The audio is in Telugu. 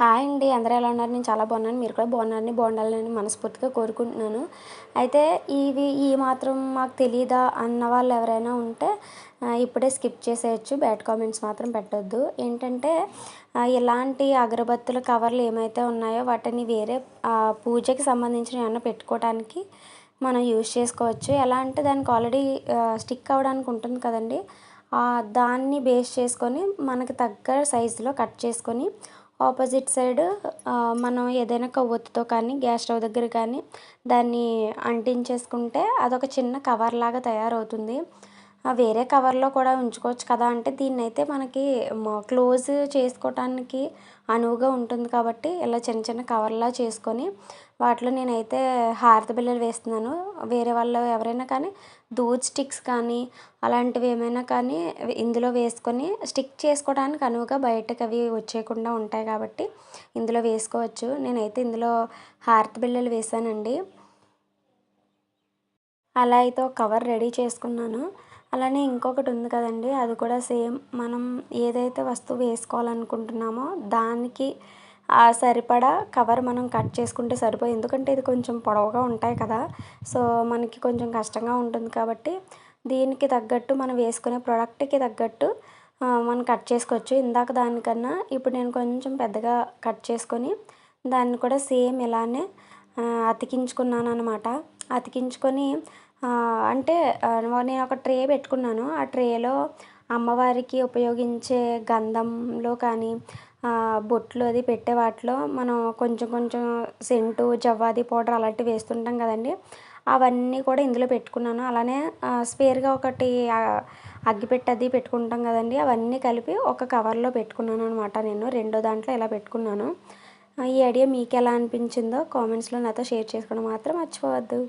హాయ్ అండి. అందరూ ఎలా ఉన్నారు? నేను చాలా బాగున్నాను. మీరు కూడా బాగున్నారని బాగుండాలని మనస్ఫూర్తిగా కోరుకుంటున్నాను. అయితే ఇవి ఈ మాత్రం మాకు తెలియదా అన్న వాళ్ళు ఎవరైనా ఉంటే ఇప్పుడే స్కిప్ చేసేయచ్చు. బ్యాడ్ కామెంట్స్ మాత్రం పెట్టొద్దు. ఏంటంటే ఇలాంటి అగరబత్తుల కవర్లు ఏమైతే ఉన్నాయో వాటిని వేరే పూజకి సంబంధించిన ఏమైనా పెట్టుకోవడానికి మనం యూజ్ చేసుకోవచ్చు. ఎలా అంటే దానికి ఆల్రెడీ స్టిక్ అవ్వడానికి ఉంటుంది కదండి. దాన్ని బేస్ చేసుకొని మనకి తగ్గ సైజులో కట్ చేసుకొని ఆపోజిట్ సైడ్ మనం ఏదైనా కొవ్వొత్తితో కానీ గ్యాస్ స్టవ్ దగ్గర కానీ దాన్ని అంటించేసుకుంటే అదొక చిన్న కవర్ లాగా తయారవుతుంది. వేరే కవర్లో కూడా ఉంచుకోవచ్చు కదా అంటే దీన్ని అయితే మనకి క్లోజ్ చేసుకోవటానికి అనువుగా ఉంటుంది కాబట్టి ఇలా చిన్న చిన్న కవర్లా చేసుకొని వాటిలో నేనైతే హారతి బిళ్ళలు వేస్తున్నాను. వేరే వాళ్ళు ఎవరైనా కానీ దూద్ స్టిక్స్ కానీ అలాంటివి ఏమైనా కానీ ఇందులో వేసుకొని స్టిక్ చేసుకోవడానికి అనువుగా బయటకు అవి వచ్చేయకుండా ఉంటాయి కాబట్టి ఇందులో వేసుకోవచ్చు. నేనైతే ఇందులో హారతి బిళ్ళలు వేసానండి అలా అయితే ఒక కవర్ రెడీ చేసుకున్నాను. అలానే ఇంకొకటి ఉంది కదండి అది కూడా సేమ్. మనం ఏదైతే వస్తువు వేసుకోవాలనుకుంటున్నామో దానికి ఆ సరిపడా కవర్ మనం కట్ చేసుకుంటే సరిపోయి ఎందుకంటే ఇది కొంచెం పొడవుగా ఉంటాయి కదా సో మనకి కొంచెం కష్టంగా ఉంటుంది కాబట్టి దీనికి తగ్గట్టు మనం వేసుకునే ప్రోడక్ట్కి తగ్గట్టు మనం కట్ చేసుకోవచ్చు. ఇందాక దానికన్నా ఇప్పుడు నేను కొంచెం పెద్దగా కట్ చేసుకొని దాన్ని కూడా సేమ్ ఇలానే అతికించుకున్నాను అనమాట అతికించుకొని అంటే నేను ఒక ట్రే పెట్టుకున్నాను. ఆ ట్రేలో అమ్మవారికి ఉపయోగించే గంధంలో కానీ బొట్లు అది పెట్టే వాటిలో మనం కొంచెం కొంచెం సెంటు జవ్వాది పౌడర్ అలాంటివి వేస్తుంటాం కదండి. అవన్నీ కూడా ఇందులో పెట్టుకున్నాను. అలానే స్పేర్గా ఒకటి ఆ, అగ్గిపెట్టి అది పెట్టుకుంటాం కదండి. అవన్నీ కలిపి ఒక కవర్లో పెట్టుకున్నాను అనమాట నేను. రెండో దాంట్లో ఇలా పెట్టుకున్నాను. ఈ ఐడియా మీకు ఎలా అనిపించిందో కామెంట్స్లో నాతో షేర్ చేసుకోవడం మాత్రం మర్చిపోవద్దు.